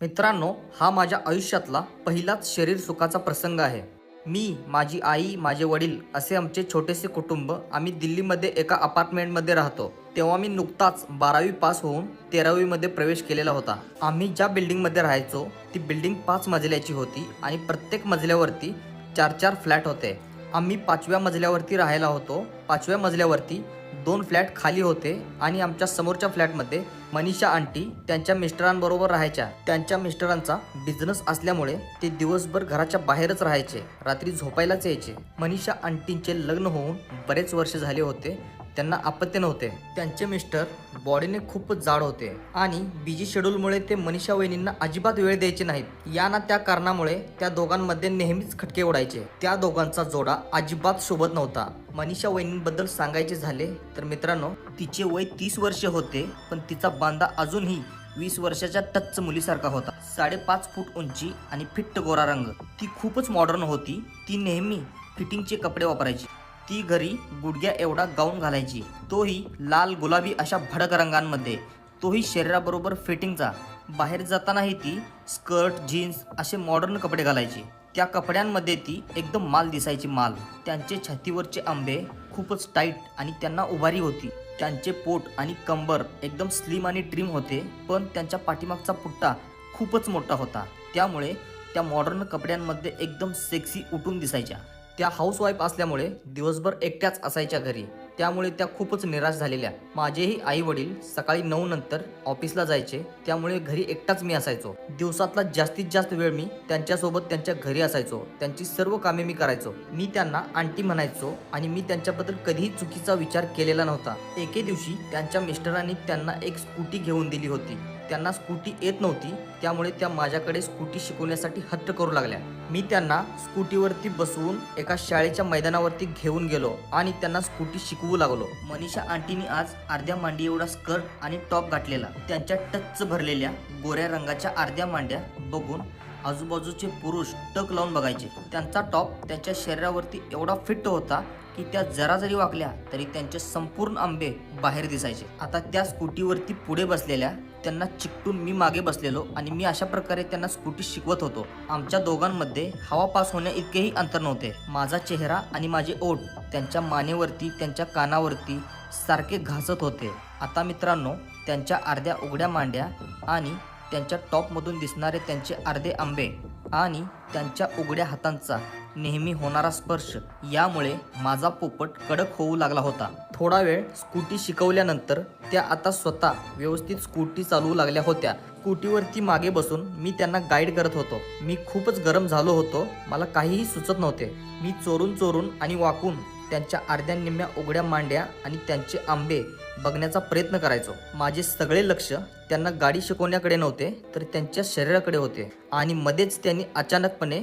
मित्रांनो हा माझ्या आयुष्यातला पहिलाच शरीर सुखाचा प्रसंग आहे. मी माझी आई माझे वडील असे आमचे छोटेसे कुटुंब आम्ही दिल्लीमध्ये एका अपार्टमेंटमध्ये राहतो. तेव्हा मी नुकताच बारावी पास होऊन तेरावीमध्ये प्रवेश केलेला होता. आम्ही ज्या बिल्डिंगमध्ये राहायचो ती बिल्डिंग पाच मजल्याची होती आणि प्रत्येक मजल्यावरती चार चार फ्लॅट होते. आम्ही पाचव्या मजल्यावरती राहायला होतो. पाचव्या मजल्यावरती दोन फ्लॅट खाली होते आणि आमच्या समोरच्या फ्लॅटमध्ये मनीषा आंटी त्यांच्या मिस्टरांबरोबर राहायच्या. त्यांच्या मिस्टरांचा बिझनेस असल्यामुळे ते दिवसभर घराच्या बाहेरच राहायचे. रात्री झोपायलाच यायचे. मनीषा आंटींचे लग्न होऊन बरेच वर्ष झाले होते. त्यांना अपत्य नव्हते. त्यांचे मिस्टर बॉडीने खूपच जाड होते आणि बिजी शेड्यूलमुळे ते मनीषा वहिनींना अजिबात वेळ द्यायचे नाहीत. या ना त्या कारणामुळे त्या दोघांमध्ये नेहमीच खटके उडायचे त्या दोघांचा जोडा अजिबात सोबत नव्हता. मनीषा वहिनींबद्दल सांगायचे झाले तर मित्रांनो तिचे वय तीस वर्ष होते पण तिचा बांधा अजूनही वीस वर्षाच्या टच्च मुलीसारखा होता. साडेपाच फूट उंची आणि फिट्ट गोरा रंग. ती खूपच मॉडर्न होती. ती नेहमी फिटिंगचे कपडे वापरायची. ती घरी गुडघ्या एवढा गाऊन घालायची. तोही लाल गुलाबी अशा भडक रंगांमध्ये. तोही शरीराबरोबर फिटिंगचा. बाहेर जातानाही ती स्कर्ट जीन्स असे मॉडर्न कपडे घालायची. त्या कपड्यांमध्ये ती एकदम माल दिसायची माल. त्यांचे छातीवरचे आंबे खूपच टाईट आणि त्यांना उभारी होती. त्यांचे पोट आणि कंबर एकदम स्लिम आणि ट्रिम होते पण त्यांच्या पाठीमागचा पुट्टा खूपच मोठा होता. त्यामुळे त्या मॉडर्न कपड्यांमध्ये एकदम सेक्सी उठून दिसायच्या. त्या हाऊसवाईफ असल्यामुळे दिवसभर एकट्याच असायच्या घरी. त्यामुळे त्या खूपच निराश झालेल्या. माझेही आई वडील सकाळी नऊ नंतर ऑफिसला जायचे. त्यामुळे घरी एकटाच मी असायचो. दिवसातला जास्तीत जास्त वेळ मी त्यांच्यासोबत त्यांच्या घरी असायचो. त्यांची सर्व कामे मी करायचो. मी त्यांना आंटी म्हणायचो आणि मी त्यांच्याबद्दल कधीही चुकीचा विचार केलेला नव्हता. एके दिवशी त्यांच्या मिस्टरांनी त्यांना एक स्कूटी घेऊन दिली होती. त्यांना स्कूटी येत नव्हती त्यामुळे त्या माझ्याकडे स्कूटी शिकवण्यासाठी हट्ट करू लागल्या. मी त्यांना स्कूटीवरती बसवून एका शाळेच्या मैदानावरती घेऊन गेलो आणि त्यांना स्कूटी शिकवू लागलो. मनीषा आंटीनी आज अर्ध्या मांडी एवढा स्कर्ट आणि टॉप घातलेला. त्यांच्या टच भरलेल्या गोऱ्या रंगाच्या अर्ध्या मांड्या बघून आजूबाजूचे पुरुष टक लावून बघायचे. त्यांचा टॉप त्यांच्या शरीरावरती एवढा फिट होता की त्या जरा जरी वाकल्या तरी त्यांचे संपूर्ण आंबे बाहेर दिसायचे. आता त्या स्कूटीवरती पुढे बसलेल्या त्यांना चिकटून मी मागे बसलेलो आणि मी अशा प्रकारे त्यांना स्कूटी शिकवत होतो. आमच्या दोघांमध्ये हवा पास होण्या इतकेही अंतर नव्हते. माझा चेहरा आणि माझे ओठ त्यांच्या मानेवरती त्यांच्या कानावरती सारखे घासत होते. आता मित्रांनो त्यांच्या अर्ध्या उघड्या मांड्या आणि त्यांच्या टॉपमधून दिसणारे त्यांचे अर्धे आंबे आणि त्यांच्या उघड्या हातांचा नेहमी होणारा स्पर्श यामुळे माझा पोपट कडक होऊ लागला होता. थोडा वेळ स्कूटी शिकवल्यानंतर त्या आता स्वतः व्यवस्थित स्कूटी चालवू लागल्या होत्या. स्कूटीवरती मागे बसून मी त्यांना गाईड करत होतो. मी खूपच गरम झालो होतो. मला काहीही सुचत नव्हते. मी चोरून चोरून आणि वाकून त्यांच्या अर्ध्या निम्म्या उघड्या मांड्या आणि त्यांचे आंबे बघण्याचा प्रयत्न करायचो. माझे सगळे लक्ष त्यांना गाडी शिकवण्याकडे नव्हते तर त्यांच्या शरीराकडे होते. आणि मध्येच त्यांनी अचानकपणे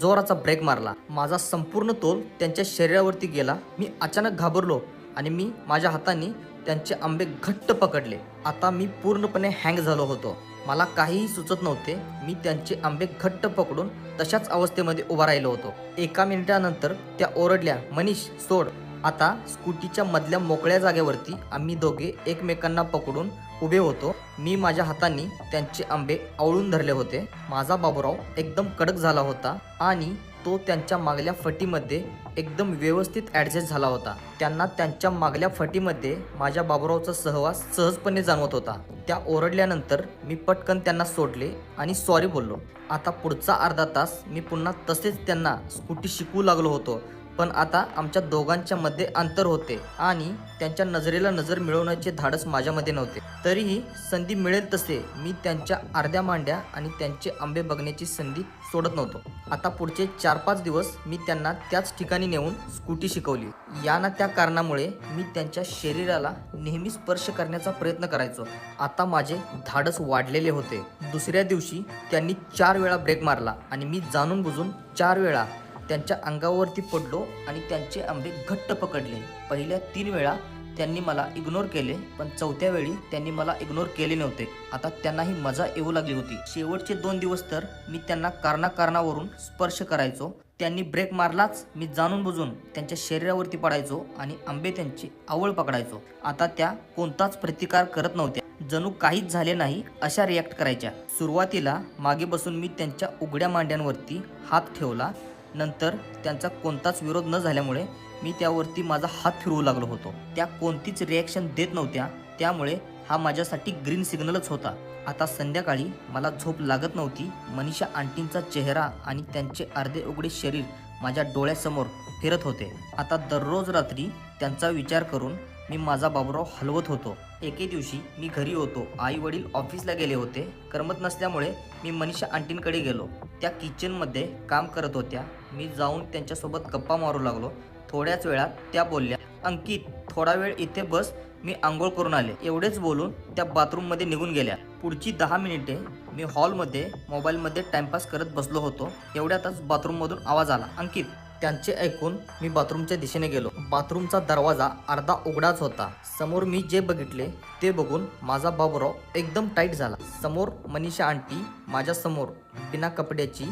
जोराचा ब्रेक मारला. माझा संपूर्ण तोल त्यांच्या शरीरावरती गेला. मी अचानक घाबरलो आणि मी माझ्या हाताने त्यांचे आंबे घट्ट पकडले. आता मी पूर्णपणे हँग झालो होतो. मला काहीही सुचत नव्हते. मी त्यांचे आंबे घट्ट पकडून तशाच अवस्थेमध्ये उभा राहिलो होतो. एका मिनिटानंतर त्या ओरडल्या मनीष सोड. आता स्कूटीच्या मधल्या मोकळ्या जागेवरती आम्ही दोघे एकमेकांना पकडून उभे होतो. मी माझ्या हातांनी त्यांचे आंबे आवळून धरले होते. माझा बाबूराव एकदम कडक झाला होता आणि तो त्यांच्या मागल्या फटीमध्ये एकदम व्यवस्थित ॲडजस्ट झाला होता. त्यांना त्यांच्या मागल्या फटीमध्ये माझ्या बाबूरावचा सहवास सहजपणे जाणवत होता. त्या ओरडल्यानंतर मी पटकन त्यांना सोडले आणि सॉरी बोललो. आता पुढचा अर्धा तास मी पुन्हा तसेच त्यांना स्कूटी शिकवू लागलो होतो. पण आता आमच्या दोघांच्या मध्ये अंतर होते आणि त्यांच्या नजरेला नजर मिळवण्याचे धाडस माझ्यामध्ये नव्हते. तरीही संधी मिळेल तसे मी त्यांच्या अर्ध्या मांड्या आणि त्यांचे आंबे बघण्याची संधी सोडत नव्हतो. आता पुढचे चार पाच दिवस मी त्यांना त्याच ठिकाणी नेऊन स्कूटी शिकवली. या ना त्या कारणामुळे मी त्यांच्या शरीराला नेहमी स्पर्श करण्याचा प्रयत्न करायचो. आता माझे धाडस वाढलेले होते. दुसऱ्या दिवशी त्यांनी चार वेळा ब्रेक मारला आणि मी जाणून बुजून चार वेळा त्यांच्या अंगावरती पडलो आणि त्यांचे आंबे घट्ट पकडले. पहिल्या तीन वेळा त्यांनी मला इग्नोर केले पण चौथ्या वेळी त्यांनी मला इग्नोर केले नव्हते. आता त्यांनाही मजा येऊ लागली होती. शेवटचे दोन दिवस तर मी त्यांना कारणाकारणावरून स्पर्श करायचो. त्यांनी ब्रेक मारलाच मी जाणून बुजून त्यांच्या शरीरावरती पडायचो आणि आंबे त्यांची आवळ पकडायचो. आता त्या कोणताच प्रतिकार करत नव्हत्या. जणू काहीच झाले नाही अशा रिॲक्ट करायच्या. सुरुवातीला मागे बसून मी त्यांच्या उघड्या मांड्यांवरती हात ठेवला. नंतर त्यांचा कोणताच विरोध न झाल्यामुळे मी त्यावरती माझा हात फिरवू लागलो होतो. त्या कोणतीच रिॲक्शन देत नव्हत्या. त्यामुळे हा माझ्यासाठी ग्रीन सिग्नलच होता. आता संध्याकाळी मला झोप लागत नव्हती. मनीषा आंटींचा चेहरा आणि त्यांचे अर्धे उघडे शरीर माझ्या डोळ्यासमोर फिरत होते. आता दररोज रात्री त्यांचा विचार करून मी माझा बाबूराव हलवत होतो. एके दिवशी मी घरी होतो. आई वडील ऑफिसला गेले होते. करमत नसल्यामुळे मी मनीषा आंटींकडे गेलो. त्या किचनमध्ये काम करत होत्या. मी जाऊन त्यांच्यासोबत गप्पा मारू लागलो. थोड्याच वेळात त्या बोलल्या अंकित थोडा वेळ इथे बस. मी आंघोळ करून आले. एवढेच बोलून त्या बाथरूममध्ये निघून गेल्या. पुढची दहा मिनिटे मी हॉलमध्ये मोबाईलमध्ये टाइमपास करत बसलो होतो. एवढ्यातच बाथरूममधून आवाज आला अंकित त्यांचे ऐकून मी बाथरूमच्या दिशेने गेलो. बाथरूमचा दरवाजा अर्धा उघडाच होता. समोर मी जे बघितले ते बघून माझा बाबुराव एकदम टाईट झाला. समोर मनीषा आंटी माझ्यासमोर बिना कपड्याची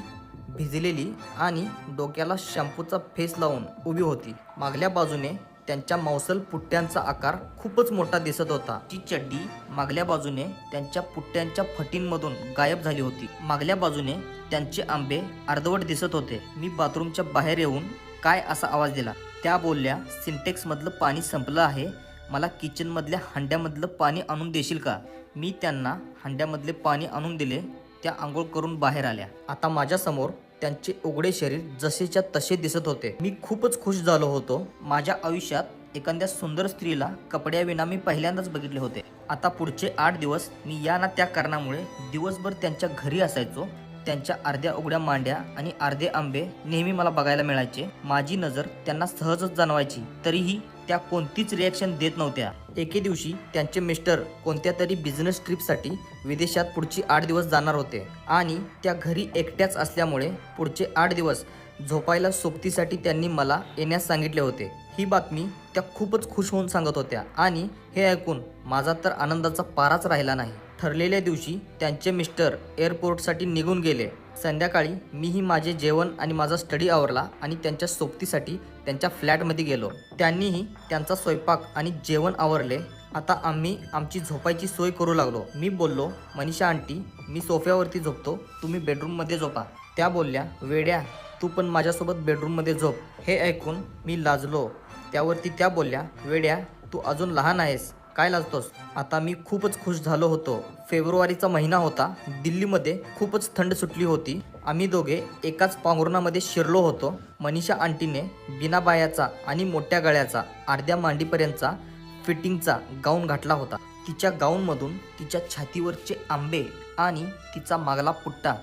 भिजलेली आणि डोक्याला शॅम्पूचा फेस लावून उभी होती. मागल्या बाजूने त्यांच्या मौसल पुट्ट्यांचा आकार खूपच मोठा दिसत होता. ती चड्डी मागल्या बाजूने त्यांच्या पुट्ट्यांच्या फटींमधून गायब झाली होती. मागल्या बाजूने त्यांचे आंबे अर्धवट दिसत होते. मी बाथरूमच्या बाहेर येऊन काय असा आवाज दिला? त्या बोलल्या सिंटेक्समधलं पाणी संपलं आहे. मला किचनमधल्या हंड्यामधलं पाणी आणून देशील का? मी त्यांना हंड्यामधले पाणी आणून दिले त्या आंघोळ करून बाहेर आल्या. आता माझ्यासमोर त्यांचे उघडे शरीर जसेच्या तसे दिसत होते. मी खूपच खुश झालो होतो. माझ्या आयुष्यात एखाद्या सुंदर स्त्रीला कपड्याविना मी पहिल्यांदाच बघितले होते. आता पुढचे आठ दिवस मी या ना त्या कारणामुळे दिवसभर त्यांच्या घरी असायचो. त्यांच्या अर्ध्या उघड्या मांड्या आणि अर्धे आंबे नेहमी मला बघायला मिळायचे. माझी नजर त्यांना सहजच जाणवायची. तरीही त्या कोणतीच रिॲक्शन देत नव्हत्या. एके दिवशी त्यांचे मिस्टर कोणत्या तरी बिझनेस ट्रिपसाठी विदेशात पुढची आठ दिवस जाणार होते. आणि त्या घरी एकट्याच असल्यामुळे पुढचे आठ दिवस झोपायला सोबतीसाठी त्यांनी मला येण्यास सांगितले होते. ही बातमी त्या खूपच खुश होऊन सांगत होत्या. आणि हे ऐकून माझा तर आनंदाचा पाराच राहिला नाही. ठरलेल्या दिवशी त्यांचे मिस्टर एअरपोर्टसाठी निघून गेले. संध्याकाळी मीही माझे जेवण आणि माझा स्टडी आवरला आणि त्यांच्या सोबतीसाठी त्यांच्या फ्लॅटमध्ये गेलो. त्यांनीही त्यांचा स्वयंपाक आणि जेवण आवरले. आता आम्ही आमची झोपायची सोय करू लागलो. मी बोललो मनीषा आंटी मी सोफ्यावरती झोपतो. तुम्ही बेडरूममध्ये झोपा. त्या बोलल्या वेड्या तू पण माझ्यासोबत बेडरूममध्ये झोप. हे ऐकून मी लाजलो. त्यावरती त्या बोलल्या वेड्या तू अजून लहान आहेस. काय लाजतोस? आता मी खूपच खुश झालो होतो. फेब्रुवारीचा महिना होता. दिल्लीमध्ये खूपच थंड सुटली होती. आम्ही दोघे एकाच पांघरुणामध्ये शिरलो होतो. मनीषा आंटीने बिना बायाचा आणि मोठ्या गळ्याचा अर्ध्या मांडीपर्यंतचा फिटिंगचा गाऊन घातला होता. तिच्या गाऊनमधून तिच्या छातीवरचे आंबे आणि तिचा मागला पुट्टा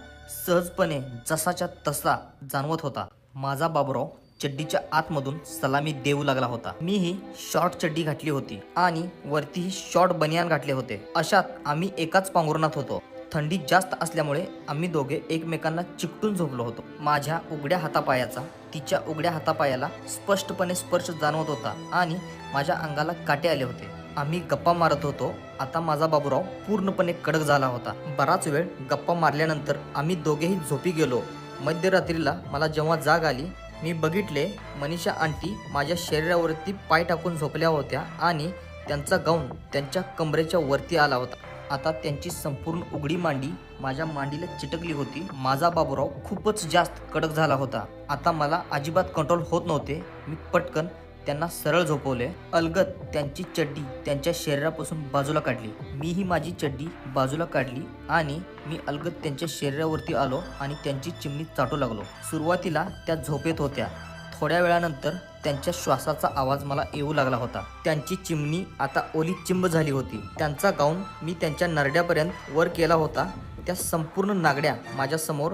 सहजपणे जसाच्या तसा जाणवत होता. माझा बाबरो चड्डीच्या आतमधून सलामी देऊ लागला होता. मीही शॉर्ट चड्डी घातली होती आणि वरतीही शॉर्ट बनियान घातले होते. अशात आम्ही एकाच पांघरुणात होतो. थंडी जास्त असल्यामुळे आम्ही दोघे एकमेकांना चिकटून झोपलो होतो. माझ्या उघड्या हातापायाचा तिच्या उघड्या हातापायाला स्पष्टपणे स्पर्श जाणवत होता आणि माझ्या अंगाला काटे आले होते. आम्ही गप्पा मारत होतो. आता माझा बाबूराव पूर्णपणे कडक झाला होता. बराच वेळ गप्पा मारल्यानंतर आम्ही दोघेही झोपी गेलो. मध्यरात्रीला मला जेव्हा जाग आली मी बघितले मनीषा आंटी माझ्या शरीरावरती पाय टाकून झोपल्या होत्या आणि त्यांचा गाऊन त्यांच्या कमरेच्या वरती आला होता. आता त्यांची संपूर्ण उघडी मांडी माझ्या मांडीला चिटकली होती. माझा बाबूराव खूपच जास्त कडक झाला होता. आता मला अजिबात कंट्रोल होत नव्हते. मी पटकन त्यांना सरळ झोपवले. अलगत त्यांची चड्डी त्यांच्या शरीरापासून बाजूला काढली. मीही माझी चड्डी बाजूला काढली आणि मी अलगत त्यांच्या शरीरावरती आलो आणि त्यांची चिमणी चाटू लागलो. सुरुवातीला त्या झोपेत होत्या. थोड्या वेळानंतर त्यांच्या श्वासाचा आवाज मला येऊ लागला होता. त्यांची चिमणी आता ओली चिंब झाली होती. त्यांचा गाऊन मी त्यांच्या नरड्यापर्यंत वर केला होता. त्या संपूर्ण नागड्या माझ्यासमोर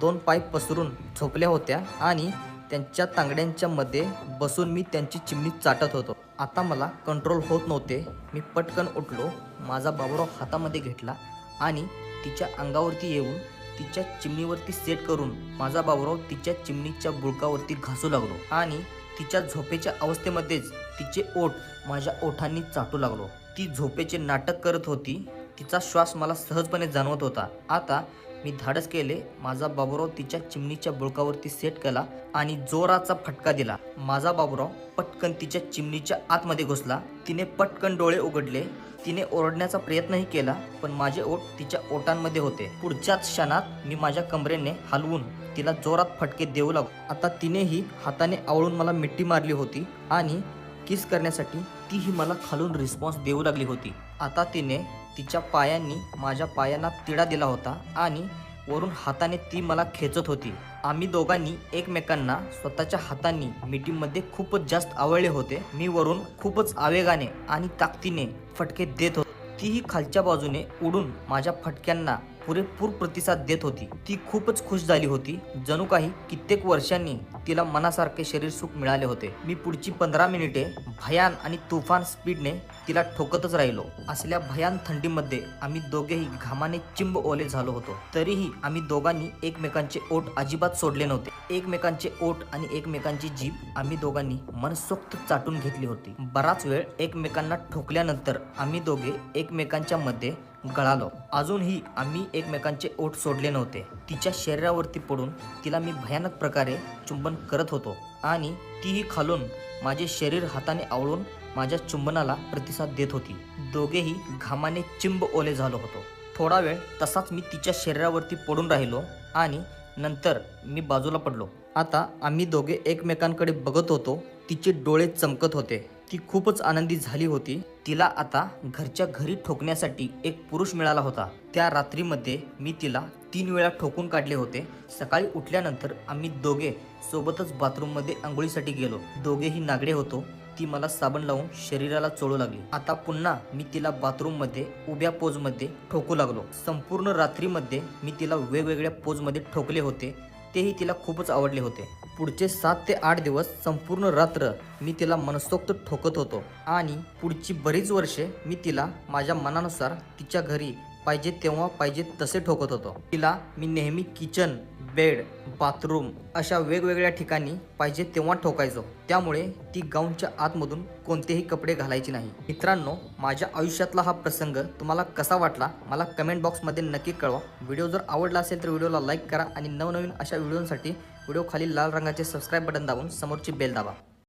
दोन पाय पसरून झोपल्या होत्या आणि त्यांच्या तांगड्यांच्या मध्ये बसून मी त्यांची चिमणी चाटत होतो. आता मला कंट्रोल होत नव्हते. मी पटकन उठलो माझा बाबूराव हातामध्ये घेतला आणि तिच्या अंगावरती येऊन तिच्या चिमणीवरती सेट करून माझा बाबूराव तिच्या चिमणीच्या बुळकावरती घासू लागलो आणि तिच्या झोपेच्या अवस्थेमध्येच तिचे ओठ माझ्या ओठांनी चाटू लागलो. ती झोपेचे नाटक करत होती. तिचा श्वास मला सहजपणे जाणवत होता. आता मी धाडस केले माझा बाबूराव तिच्या चिमणीच्या बुळकावरती सेट केला आणि जोराचा फटका दिला. माझा बाबूराव पटकन तिच्या चिमणीच्या आतमध्ये घुसला. तिने पटकन डोळे उघडले. तिने ओरडण्याचा प्रयत्नही केला पण माझे ओठ तिच्या ओटांमध्ये होते. पुढच्याच क्षणात मी माझ्या कमरेने हलवून तिला जोरात फटके देऊ लागलो. आता तिनेही हाताने आवळून मला मिट्टी मारली होती आणि किस करण्यासाठी तीही मला खालून रिस्पॉन्स देऊ लागली होती. आता तिने तिच्या पायांनी माझ्या पायांना तिडा दिला होता आणि वरून हाताने ती मला खेचत होती. आम्ही दोघांनी एकमेकांना स्वतःच्या हातांनी मिठीमध्ये खूपच जास्त आवडले होते. मी वरून खूपच आवेगाने आणि ताकदीने फटके देत होते. तीही खालच्या बाजूने उडून माझ्या फटक्यांना पुरेपूर प्रतिसाद देत होती. ती खूपच खुश झाली होती. जणू काही कित्येक वर्षांनी तिला मनासारखे शरीर सुख मिळाले होते. मी पुढची पंधरा मिनिटे भयान आणि तुफान स्पीडने तिला ठोकतच राहिलो. असल्या भयान थंडीमध्ये आम्ही दोघेही घामाने चिंब ओले झालो होतो. तरीही आम्ही दोघांनी एकमेकांचे ओठ अजिबात सोडले नव्हते. एकमेकांचे ओठ आणि एकमेकांची जीभ आम्ही दोघांनी मनसोक्त चाटून घेतली होती. बराच वेळ एकमेकांना ठोकल्यानंतर आम्ही दोघे एकमेकांच्या मध्ये गळालो. अजूनही आम्ही एकमेकांचे ओठ सोडले नव्हते. तिच्या शरीरावरती पडून तिला मी भयानक प्रकारे चुंबन करत होतो. आणि तीही खालून माझे शरीर हाताने आवळून माझ्या चुंबनाला प्रतिसाद देत होती. दोघेही घामाने चिंब ओले झालो होतो. थोडा वेळ तसाच मी तिच्या शरीरावरती पडून राहिलो आणि नंतर मी बाजूला पडलो. आता आम्ही दोघे एकमेकांकडे बघत होतो. तिचे डोळे चमकत होते. ती खूपच आनंदी झाली होती. तिला आता घरच्या घरी ठोकण्यासाठी एक पुरुष मिळाला होता. त्या रात्रीमध्ये मी तिला तीन वेळा ठोकून काढले होते. सकाळी उठल्यानंतर आम्ही दोघे सोबतच बाथरूममध्ये आंघोळीसाठी गेलो. दोघेही नागडे होतो. ती मला साबण लावून शरीराला चोळू लागली. आता पुन्हा मी तिला बाथरूममध्ये उभ्या पोजमध्ये ठोकू लागलो. संपूर्ण रात्रीमध्ये मी तिला वेगवेगळ्या पोजमध्ये ठोकले होते. तेही तिला खूपच आवडले होते. पुढचे सात ते आठ दिवस संपूर्ण रात्र मी तिला मनसोक्त ठोकत होतो. आणि पुढची बरीच वर्षे मी तिला माझ्या मनानुसार तिच्या घरी पाहिजे तेव्हा पाहिजे तसे ठोकत होतो. तिला मी नेहमी किचन बेड बाथरूम अशा वेगवेगळ्या ठिकाणी पाहिजे तेव्हा ठोकायचो. त्यामुळे ती गाऊनच्या आतमधून कोणतेही कपडे घालायचे नाही. मित्रांनो माझ्या आयुष्यातला हा प्रसंग तुम्हाला कसा वाटला? मला कमेंट बॉक्समध्ये नक्की कळवा. व्हिडिओ जर आवडला असेल तर व्हिडिओला लाईक करा आणि नवनवीन अशा व्हिडिओसाठी व्हिडिओ खाली लाल रंगाचे सबस्क्राईब बटन दाबून समोरची बेल दाबा.